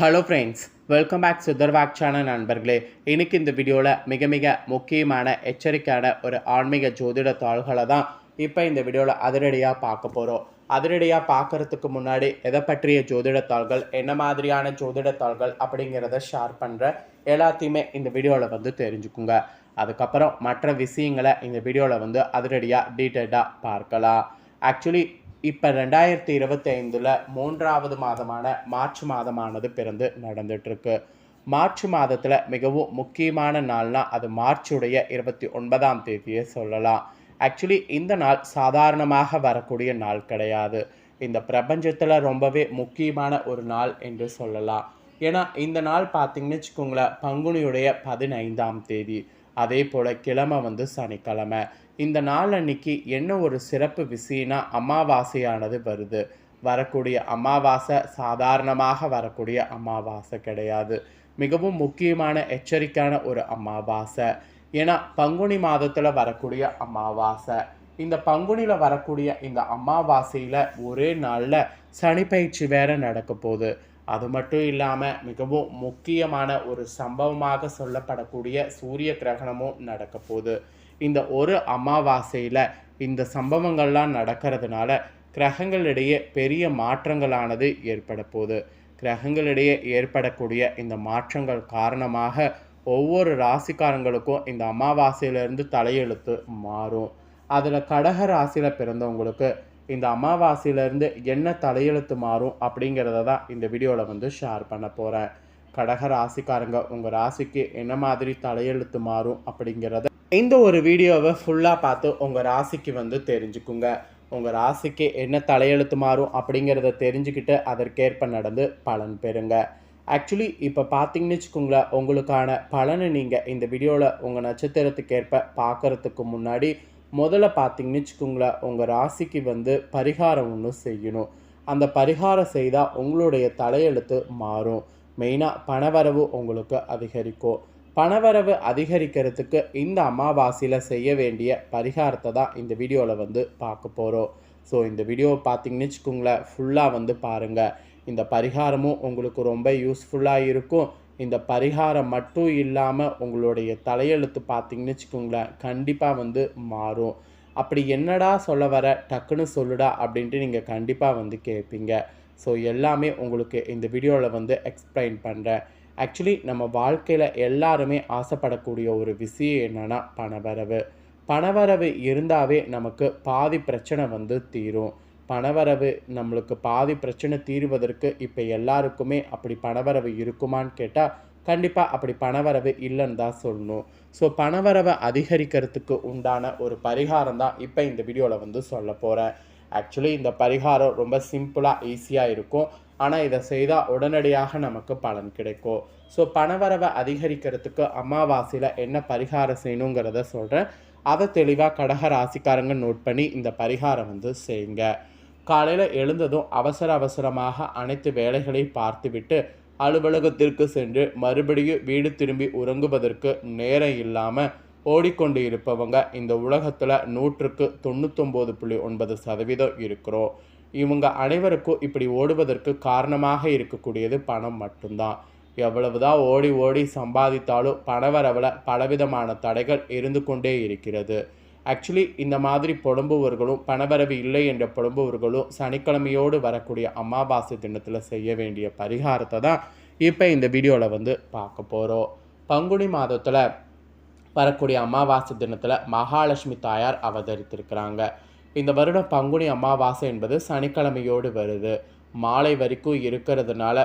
Hello friends welcome back சுதர்வாக் channel நண்பர்களே. இன்றைக்கி இந்த வீடியோவில் மிக மிக முக்கியமான எச்சரிக்கையான ஒரு ஆன்மீக ஜோதிட தாள்களை தான் இப்போ இந்த வீடியோவில் அதிரடியாக பார்க்க போகிறோம் அதிரடியாக பார்க்கறதுக்கு முன்னாடி எதை பற்றிய ஜோதிட தாள்கள் என்ன மாதிரியான ஜோதிட தாள்கள் அப்படிங்கிறத ஷேர் பண்ணுற எல்லாத்தையுமே இந்த வீடியோவில் வந்து தெரிஞ்சுக்குங்க. அதுக்கப்புறம் மற்ற விஷயங்களை இந்த வீடியோவில் வந்து அதிரடியாக டீட்டெயில்டாக பார்க்கலாம். ஆக்சுவலி இப்போ ரெண்டாயிரத்தி இருபத்தி ஐந்தில் மூன்றாவது மாதமான மார்ச் மாதமானது பிறந்து நடந்துட்டுருக்கு. மார்ச் மாதத்தில் மிகவும் முக்கியமான நாள்னா அது மார்ச்சுடைய இருபத்தி ஒன்பதாம் தேதியை சொல்லலாம். ஆக்சுவலி இந்த நாள் சாதாரணமாக வரக்கூடிய நாள் கிடையாது. இந்த பிரபஞ்சத்தில் ரொம்பவே முக்கியமான ஒரு நாள் என்று சொல்லலாம். ஏன்னா இந்த நாள் பார்த்தீங்கன்னு வச்சுக்கோங்களேன் பங்குனியுடைய பதினைந்தாம் தேதி. அதே போல் கிழமை வந்து சனிக்கிழமை. இந்த நாள் அன்னைக்கு என்ன ஒரு சிறப்பு விஷயம்னா அமாவாசையானது வருது. வரக்கூடிய அமாவாசை சாதாரணமாக வரக்கூடிய அமாவாசை கிடையாது. மிகவும் முக்கியமான எச்சரிக்கையான ஒரு அமாவாசை. ஏன்னா பங்குனி மாதத்தில் வரக்கூடிய அமாவாசை. இந்த பங்குனியில் வரக்கூடிய இந்த அமாவாசையில் ஒரே நாளில் சனிப்பயிற்சி வேற நடக்க போகுது. அது மட்டும் இல்லாமல் மிகவும் முக்கியமான ஒரு சம்பவமாக சொல்லப்படக்கூடிய சூரிய கிரகணமும் நடக்க போகுது. இந்த ஒரு அமாவாசையில் இந்த சம்பவங்கள்லாம் நடக்கிறதுனால கிரகங்களிடையே பெரிய மாற்றங்களானது ஏற்பட போகுது. கிரகங்களிடையே ஏற்படக்கூடிய இந்த மாற்றங்கள் காரணமாக ஒவ்வொரு ராசிக்காரங்களுக்கும் இந்த அமாவாசையிலேருந்து தலையெழுத்து மாறும். அதில் கடக ராசியில் பிறந்தவங்களுக்கு இந்த அமாவாசையிலேருந்து என்ன தலையெழுத்து மாறும் அப்படிங்கிறத தான் இந்த வீடியோவில் வந்து ஷேர் பண்ண போகிறேன் கடக ராசிக்காரங்க உங்கள் ராசிக்கு என்ன மாதிரி தலையெழுத்து மாறும் அப்படிங்கிறத இந்த ஒரு வீடியோவை ஃபுல்லாக பார்த்து உங்கள் ராசிக்கு வந்து தெரிஞ்சுக்குங்க. உங்கள் ராசிக்கு என்ன தலையெழுத்து மாறும் அப்படிங்கிறத தெரிஞ்சுக்கிட்டு அதற்கேற்ப நடந்து பலன் பெறுங்க. ஆக்சுவலி இப்போ பார்த்தீங்கன்னு வச்சுக்கோங்களேன் உங்களுக்கான பலனை நீங்கள் இந்த வீடியோவில் உங்கள் நட்சத்திரத்துக்கேற்ப பார்க்குறதுக்கு முன்னாடி முதல்ல பார்த்தீங்கன்னு வச்சுக்கோங்களேன் உங்கள் ராசிக்கு வந்து பரிகாரம் ஒன்று செய்யணும். அந்த பரிகாரம் செய்தால் உங்களுடைய தலையெழுத்து மாறும். மெயினாக பணவரவு உங்களுக்கு அதிகரிக்கும். பணவரவு அதிகரிக்கிறதுக்கு இந்த அமாவாசையில் செய்ய வேண்டிய பரிகாரத்தை தான் இந்த வீடியோவில் வந்து பார்க்க போகிறோம் ஸோ இந்த வீடியோவை பார்த்தீங்கன்னு வச்சுக்கோங்களேன் ஃபுல்லாக வந்து பாருங்கள் இந்த பரிகாரமும் உங்களுக்கு ரொம்ப யூஸ்ஃபுல்லாக இருக்கும். இந்த பரிகாரம் மட்டும் இல்லாமல் உங்களுடைய தலையெழுத்து பார்த்தீங்கன்னு வச்சுக்கோங்களேன் கண்டிப்பாக வந்து மாறும். அப்படி என்னடா சொல்ல வர? டக்குன்னு சொல்லுடா அப்படின்ட்டு நீங்கள் கண்டிப்பாக வந்து கேட்பீங்க ஸோ எல்லாமே உங்களுக்கு இந்த வீடியோவில் வந்து எக்ஸ்பிளைன் பண்ணுறேன் ஆக்சுவலி நம்ம வாழ்க்கையில் எல்லாருமே ஆசைப்படக்கூடிய ஒரு விஷயம் என்னென்னா பணவரவு. பணவரவு இருந்தாவே நமக்கு பாதி பிரச்சனை வந்து தீரும். பணவரவு நம்மளுக்கு பாதி பிரச்சனை தீர்வதற்கு இப்போ எல்லாருக்குமே அப்படி பணவரவு இருக்குமான்னு கேட்டால் கண்டிப்பாக அப்படி பணவரவு இல்லைன்னு தான் சொல்லணும். ஸோ பணவரவை அதிகரிக்கிறதுக்கு உண்டான ஒரு பரிகாரம் தான் இப்போ இந்த வீடியோவில் வந்து சொல்ல போகிறேன் ஆக்சுவலி இந்த பரிகாரம் ரொம்ப சிம்பிளாக ஈஸியாக இருக்கும். ஆனால் இதை செய்தால் உடனடியாக நமக்கு பலன் கிடைக்கும். ஸோ பணவரவை அதிகரிக்கிறதுக்கு அமாவாசையில் என்ன பரிகாரம் செய்யணுங்கிறத சொல்கிறேன் அதை தெளிவாக கடக ராசிக்காரங்க நோட் பண்ணி இந்த பரிகாரம் வந்து செய்யுங்க. காலையில் எழுந்ததும் அவசர அவசரமாக அனைத்து வேலைகளை பார்த்துவிட்டு அலுவலகத்திற்கு சென்று மறுபடியும் வீடு திரும்பி உறங்குவதற்கு நேரம் இல்லாமல் ஓடிக்கொண்டு இருப்பவங்க இந்த உலகத்தில் நூற்றுக்கு தொண்ணூத்தொம்பது புள்ளி ஒன்பது சதவீதம் இருக்கிறோம். இவங்க அனைவருக்கும் இப்படி ஓடுவதற்கு காரணமாக இருக்கக்கூடியது பணம் மட்டும்தான். எவ்வளவுதான் ஓடி ஓடி சம்பாதித்தாலும் பணவரவில் பலவிதமான தடைகள் இருந்து கொண்டே இருக்கிறது. ஆக்சுவலி இந்த மாதிரி புலம்புவர்களும் பணவரவு இல்லை என்ற புலம்புவர்களும் சனிக்கிழமையோடு வரக்கூடிய அமாவாசை தினத்தில் செய்ய வேண்டிய பரிகாரத்தை தான் இப்போ இந்த வீடியோவில் வந்து பார்க்க போகிறோம் பங்குனி மாதத்தில் வரக்கூடிய அமாவாசை தினத்தில் மகாலட்சுமி தாயார் அவதரித்திருக்கிறாங்க. இந்த வருடம் பங்குனி அமாவாசை என்பது சனிக்கிழமையோடு வருது. மாலை வரைக்கும் இருக்கிறதுனால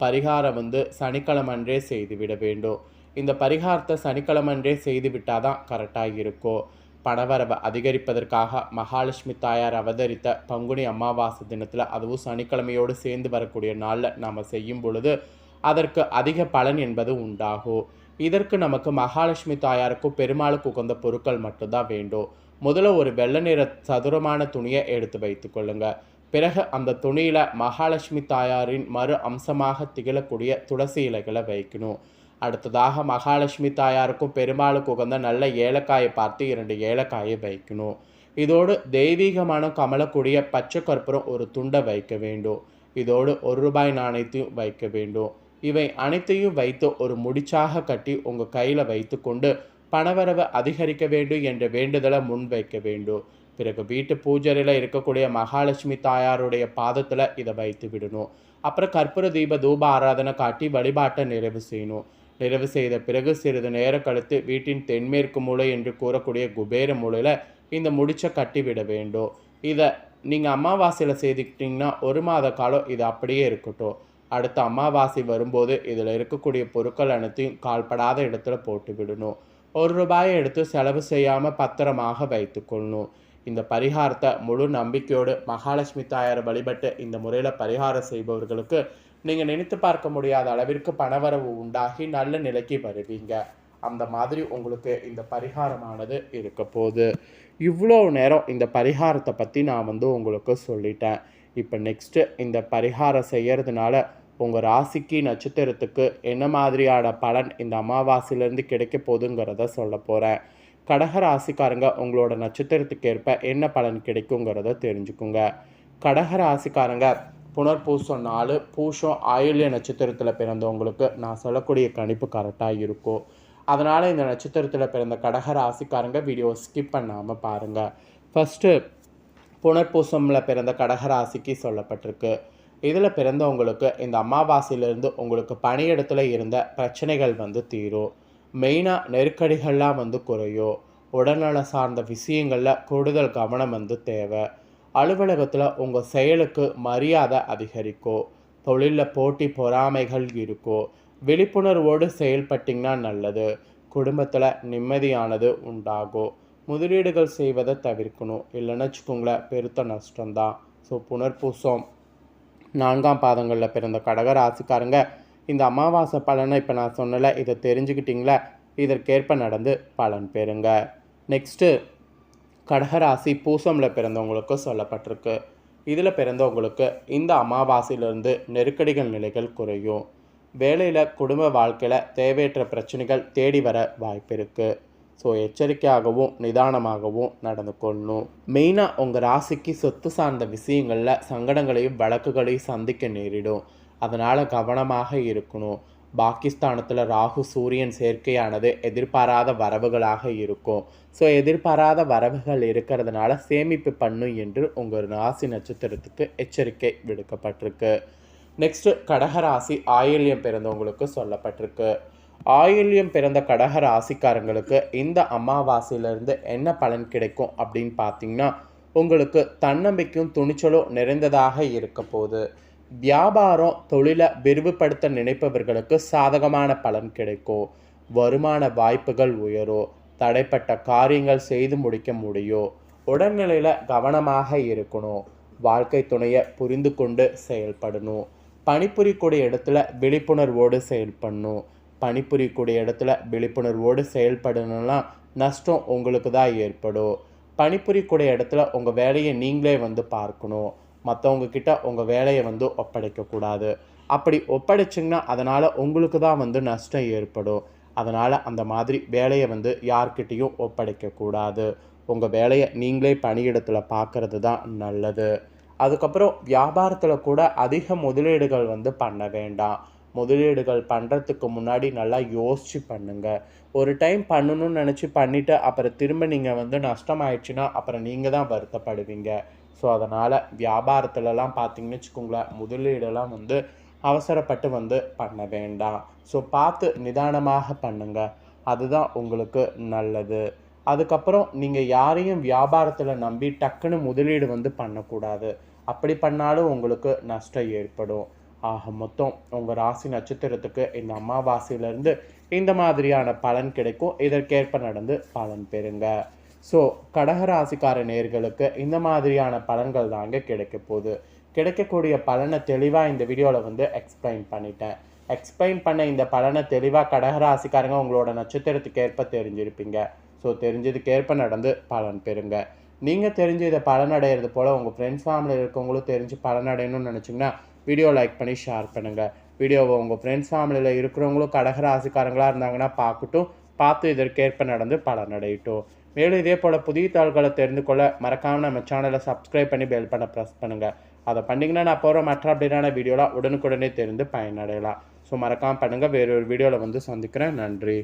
பரிகாரம் வந்து சனிக்கிழமன்றே செய்துவிட வேண்டும். இந்த பரிகாரத்தை சனிக்கிழமன்றே செய்து விட்டால் தான் கரெக்டாக இருக்கும். பணவரவை அதிகரிப்பதற்காக மகாலட்சுமி தாயார் அவதரித்த பங்குனி அமாவாசை தினத்தில் அதுவும் சனிக்கிழமையோடு சேர்ந்து வரக்கூடிய நாளில் நாம் செய்யும் பொழுது அதற்கு அதிக பலன் என்பது உண்டாகும். இதற்கு நமக்கு மகாலட்சுமி தாயாருக்கும் பெருமாளுக்கு உகந்த பொருட்கள் மட்டும்தான் வேண்டும். முதல்ல ஒரு வெள்ளை நிற சதுரமான துணியை எடுத்து வைத்து கொள்ளுங்க. பிறகு அந்த துணியில் மகாலட்சுமி தாயாரின் மறு அம்சமாக திகழக்கூடிய துளசி இலைகளை வைக்கணும். அடுத்ததாக மகாலட்சுமி தாயாருக்கும் பெருமாளுக்கு உகந்த நல்ல ஏலக்காயை பார்த்து இரண்டு ஏலக்காயை வைக்கணும். இதோடு தெய்வீகமான கமலக்கூடிய பச்சை கற்பூரம் ஒரு துண்டை வைக்க வேண்டும். இதோடு ஒரு ரூபாய் நாணயத்தையும் வைக்க வேண்டும். இவை அனைத்தையும் வைத்து ஒரு முடிச்சாக கட்டி உங்கள் கையில் வைத்துக்கொண்டு பணவரவு அதிகரிக்க வேண்டும் என்ற வேண்டுதலை முன் வைக்க வேண்டும். பிறகு வீட்டு பூஜரையில் இருக்கக்கூடிய மகாலட்சுமி தாயாருடைய பாதத்தில் இதை வைத்து விடணும். அப்புறம் கற்பூர தீப தூப ஆராதனை காட்டி வழிபாட்டை நிறைவு செய்யணும். நிறைவு செய்த பிறகு சிறிது நேரம் கழித்து வீட்டின் தென்மேற்கு மூலை என்று கூறக்கூடிய குபேர மூலையில் இந்த முடிச்சை கட்டிவிட வேண்டும். இதை நீங்கள் அமாவாசையில் செய்துக்கிட்டிங்கன்னா ஒரு மாத காலம் இது அப்படியே இருக்கட்டும். அடுத்த அமாவாசை வரும்போது இதில் இருக்கக்கூடிய பொருட்கள் அனைத்தையும் கால்படாத இடத்துல போட்டு விடணும். ஒரு ரூபாயை எடுத்து செலவு செய்யாமல் பத்திரமாக வைத்துக்கொள்ளணும் இந்த பரிகாரத்தை முழு நம்பிக்கையோடு மகாலட்சுமி தாயாரை வழிபட்டு இந்த முறையில் பரிகாரம் செய்பவர்களுக்கு நீங்கள் நினைத்து பார்க்க முடியாத அளவிற்கு பணவரவு உண்டாகி நல்ல நிலைக்கு வருவீங்க. அந்த மாதிரி உங்களுக்கு இந்த பரிகாரமானது இருக்க போகுது. இவ்வளோ நேரம் இந்த பரிகாரத்தை பற்றி நான் வந்து உங்களுக்கு சொல்லிட்டேன். இப்போ நெக்ஸ்ட்டு இந்த பரிகாரம் செய்கிறதுனால உங்கள் ராசிக்கு நட்சத்திரத்துக்கு என்ன மாதிரியான பலன் இந்த அமாவாசையிலேருந்து கிடைக்க போகுதுங்கிறத சொல்ல போகிறேன் கடக ராசிக்காரங்க உங்களோட நட்சத்திரத்துக்கு ஏற்ப என்ன பலன் கிடைக்குங்கிறத தெரிஞ்சுக்குங்க. கடக ராசிக்காரங்க புனர்பூசம் நாலு பூஷம் ஆயுள்ய நட்சத்திரத்தில் பிறந்தவங்களுக்கு நான் சொல்லக்கூடிய கணிப்பு கரெக்டாக இருக்கும். அதனால் இந்த நட்சத்திரத்தில் பிறந்த கடக ராசிக்காரங்க வீடியோ ஸ்கிப் பண்ணாமல் பாருங்கள் ஃபஸ்ட்டு புனர்பூசமில் பிறந்த கடக ராசிக்கு சொல்லப்பட்டிருக்கு. இதில் பிறந்தவங்களுக்கு இந்த அமாவாசையிலேருந்து உங்களுக்கு பணியிடத்தில் இருந்த பிரச்சனைகள் வந்து தீரும். மெயினாக நெருக்கடிகள்லாம் வந்து குறையும். உடல்நல சார்ந்த விஷயங்களில் கூடுதல் கவனம் வந்து தேவை. அலுவலகத்தில் உங்கள் செயலுக்கு மரியாதை அதிகரிக்கும் தொழிலில் போட்டி பொறாமைகள் இருக்கும் விழிப்புணர்வோடு செயல்பட்டிங்கன்னா நல்லது குடும்பத்தில் நிம்மதியானது உண்டாகும் முதலீடுகள் செய்வதை தவிர்க்கணும் இல்லைன்னு வச்சுக்கோங்களேன் பெருத்த நஷ்டம்தான். ஸோ புனர்பூசம் நான்காம் பாதங்களில் பிறந்த கடக ராசிக்காரங்க இந்த அமாவாசை பலனை இப்போ நான் சொன்னல இதை தெரிஞ்சுக்கிட்டிங்களா? இதற்கேற்ப நடந்து பலன் பெறுங்க. நெக்ஸ்ட்டு கடகராசி பூசமில் பிறந்தவங்களுக்கு சொல்லப்பட்டிருக்கு. இதில் பிறந்தவங்களுக்கு இந்த அமாவாசையிலிருந்து நெருக்கடிகள் நிலைகள் குறையும். வேலையில் குடும்ப வாழ்க்கையில் தேவையற்ற பிரச்சனைகள் தேடி வர வாய்ப்பு இருக்குது ஸோ எச்சரிக்கையாகவும் நிதானமாகவும் நடந்து கொள்ளணும். மெயினாக உங்கள் ராசிக்கு சொத்து சார்ந்த விஷயங்களில் சங்கடங்களையும் வழக்குகளையும் சந்திக்க நேரிடும். அதனால் கவனமாக இருக்கணும். பாகிஸ்தானத்தில் ராகு சூரியன் சேர்க்கையானது எதிர்பாராத வரவுகளாக இருக்கும். ஸோ எதிர்பாராத வரவுகள் இருக்கிறதுனால சேமிப்பு பண்ணும் என்று உங்கள் ராசி நட்சத்திரத்துக்கு எச்சரிக்கை விடுக்கப்பட்டிருக்கு. நெக்ஸ்ட்டு கடகராசி ஆயில்யம் பிறந்தவங்களுக்கு சொல்லப்பட்டிருக்கு. ஆயில்யம் பிறந்த கடக ராசிக்காரங்களுக்கு இந்த அமாவாசையிலிருந்து என்ன பலன் கிடைக்கும் அப்படின்னு பார்த்தீங்கன்னா உங்களுக்கு தன்னம்பிக்கையும் துணிச்சலும் நிறைந்ததாக இருக்க போகுது. வியாபாரம் தொழிலை விரிவுபடுத்த நினைப்பவர்களுக்கு சாதகமான பலன் கிடைக்கும் வருமான வாய்ப்புகள் உயரும் தடைப்பட்ட காரியங்கள் செய்து முடிக்க முடியும் உடல்நிலையில் கவனமாக இருக்கணும் வாழ்க்கை துணையை புரிந்து கொண்டு செயல்படணும் பணிபுரியக்கூடிய இடத்துல விழிப்புணர்வோடு செயல்படணும் பணிபுரியக்கூடிய இடத்துல விழிப்புணர்வோடு செயல்படணும்னா நஷ்டம் உங்களுக்கு தான் ஏற்படும். பணிபுரியக்கூடிய இடத்துல உங்கள் வேலையை நீங்களே வந்து பார்க்கணும். மற்றவங்க கிட்ட உங்கள் வேலையை வந்து ஒப்படைக்கக்கூடாது. அப்படி ஒப்படைச்சிங்கன்னா அதனால் உங்களுக்கு தான் வந்து நஷ்டம் ஏற்படும். அதனால் அந்த மாதிரி வேலையை வந்து யார்கிட்டேயும் ஒப்படைக்கக்கூடாது. உங்கள் வேலையை நீங்களே பணியிடத்தில் பார்க்குறது தான் நல்லது. அதுக்கப்புறம் வியாபாரத்தில் கூட அதிக முதலீடுகள் வந்து பண்ண வேண்டாம். முதலீடுகள் பண்ணுறதுக்கு முன்னாடி நல்லா யோசித்து பண்ணுங்கள் ஒரு டைம் பண்ணணும்னு நினச்சி பண்ணிவிட்டு அப்புறம் திரும்ப நீங்கள் வந்து நஷ்டமாயிடுச்சுன்னா அப்புறம் நீங்கள் தான் வருத்தப்படுவீங்க. ஸோ அதனால் வியாபாரத்துலலாம் பார்த்தீங்கன்னு வச்சுக்கோங்களேன் முதலீடெல்லாம் வந்து அவசரப்பட்டு வந்து பண்ண வேண்டாம். ஸோ பார்த்து நிதானமாக பண்ணுங்கள் அதுதான் உங்களுக்கு நல்லது. அதுக்கப்புறம் நீங்கள் யாரையும் வியாபாரத்தில் நம்பி டக்குன்னு முதலீடு வந்து பண்ணக்கூடாது. அப்படி பண்ணாலும் உங்களுக்கு நஷ்டம் ஏற்படும். ஆக மொத்தம் உங்கள் ராசி நட்சத்திரத்துக்கு இந்த அமாவாசையிலேருந்து இந்த மாதிரியான பலன் கிடைக்கும். இதற்கேற்ப நடந்து பலன் பெறுங்க. ஸோ கடகராசிக்கார நேர்களுக்கு இந்த மாதிரியான பலன்கள் தாங்க கிடைக்க போகுது. கிடைக்கக்கூடிய பலனை தெளிவாக இந்த வீடியோவில் வந்து எக்ஸ்பிளைன் பண்ணிட்டேன். எக்ஸ்பிளைன் பண்ண இந்த பலனை தெளிவாக கடகராசிக்காரங்க உங்களோட நட்சத்திரத்துக்கு ஏற்ப தெரிஞ்சிருப்பீங்க. ஸோ தெரிஞ்சதுக்கு ஏற்ப நடந்து பலன் பெறுங்க. நீங்கள் தெரிஞ்சு இதை பலனடைகிறது போல் உங்கள் ஃப்ரெண்ட்ஸ் ஃபேமிலியில் இருக்கவங்களும் தெரிஞ்சு பலனடையணும்னு நினச்சிங்கன்னா வீடியோ லைக் பண்ணி ஷேர் பண்ணுங்கள் வீடியோவை உங்கள் ஃப்ரெண்ட்ஸ் ஃபேமிலியில் இருக்கிறவங்களும் கடகராசிக்காரங்களாக இருந்தாங்கன்னா பார்க்கட்டும். பார்த்து இதற்கேற்ப நடந்து பலனடையட்டும் மேலும் இதே போல் புதிய தாள்களை தெரிந்து கொள்ள மறக்காமல் நம்ம சேனலை சப்ஸ்கிரைப் பண்ணி பெல் பண்ண ப்ரெஸ் பண்ணுங்கள் அதை பண்ணிங்கன்னா நான் போகிற மற்ற அப்படின்னா வீடியோலாம் உடனுக்குடனே தெரிந்து பயனடையலாம். ஸோ மறக்காமல் பண்ணுங்கள் வேறொரு வீடியோவில் வந்து சந்திக்கிறேன். நன்றி.